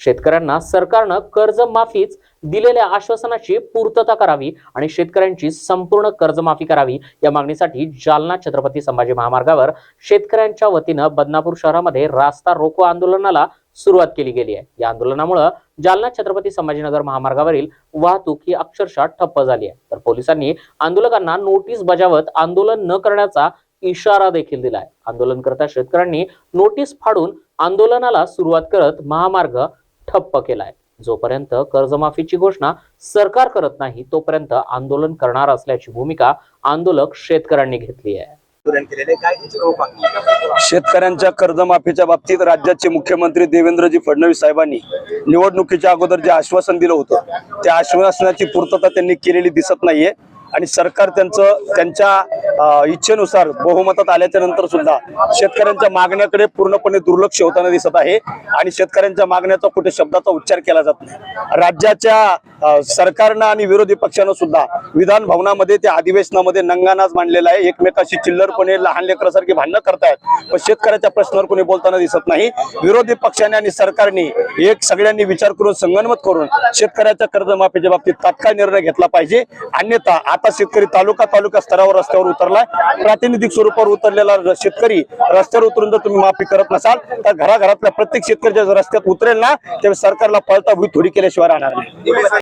शेतकऱ्यांना सरकारनं कर्जमाफीच दिलेल्या आश्वासनाची पूर्तता करावी आणि शेतकऱ्यांची संपूर्ण कर्जमाफी करावी या मागणीसाठी जालना छत्रपती संभाजी महामार्गावर शेतकऱ्यांच्या वतीनं बदनापूर शहरामध्ये रास्ता रोको आंदोलनाला सुरुवात केली गेली आहे. या आंदोलनामुळे जालना छत्रपती संभाजीनगर महामार्गावरील वाहतूक ही अक्षरशः ठप्प झाली आहे. तर पोलिसांनी आंदोलकांना नोटीस बजावत आंदोलन न करण्याचा इशारा देखील दिलाय आंदोलनकर्ता शेतकऱ्यांनी नोटीस फाडून आंदोलनाला सुरुवात करत महामार्ग ठप्प केलाय. जोपर्यंत कर्जमाफीची घोषणा सरकार करत नाही तोपर्यंत आंदोलन करणार असल्याची भूमिका आंदोलक शेतकऱ्यांनी घेतली आहे. शेतकऱ्यांच्या कर्जमाफीच्या बाबतीत राज्याचे मुख्यमंत्री देवेंद्रजी फडणवीस साहेबांनी निवडणुकीच्या अगोदर जे आश्वासन दिलं होतं त्या आश्वासनाची पूर्तता त्यांनी केलेली दिसत नाहीये. आणि सरकार त्यांचं त्यांच्या इच्छेनुसार बहुमतात आल्याच्यानंतर सुद्धा शेतकऱ्यांच्या मागण्याकडे पूर्णपणे दुर्लक्ष होताना दिसत आहे आणि शेतकऱ्यांच्या मागण्याचा कुठे शब्दाचा उच्चार केला जात नाही. राज्याच्या सरकारनं आणि विरोधी पक्षानं सुद्धा विधान भवनामध्ये त्या अधिवेशनामध्ये नंगानाच मांडलेला आहे. एकमेकाशी चिल्लरपणे लहान लेकरासारखी भांडणं करतायत. पण शेतकऱ्याच्या प्रश्नावर कोणी बोलताना दिसत नाही. विरोधी पक्षाने आणि सरकारने एक सगळ्यांनी विचार करून संगनमत करून शेतकऱ्याच्या कर्जमाफीच्या बाबतीत तात्काळ निर्णय घेतला पाहिजे. अन्यथा आता शेतकरी तालुका तालुका स्तरावर रस्त्यावर उतरलाय. प्रातिनिधिक स्वरूपावर उतरलेला शेतकरी रस्त्यावर उतरून जर तुम्ही माफी करत नसाल तर घराघरातल्या प्रत्येक शेतकरी रस्त्यात उतरेल ना. त्यावेळी सरकारला पळता भूई थोडी केल्याशिवाय राहणार नाही.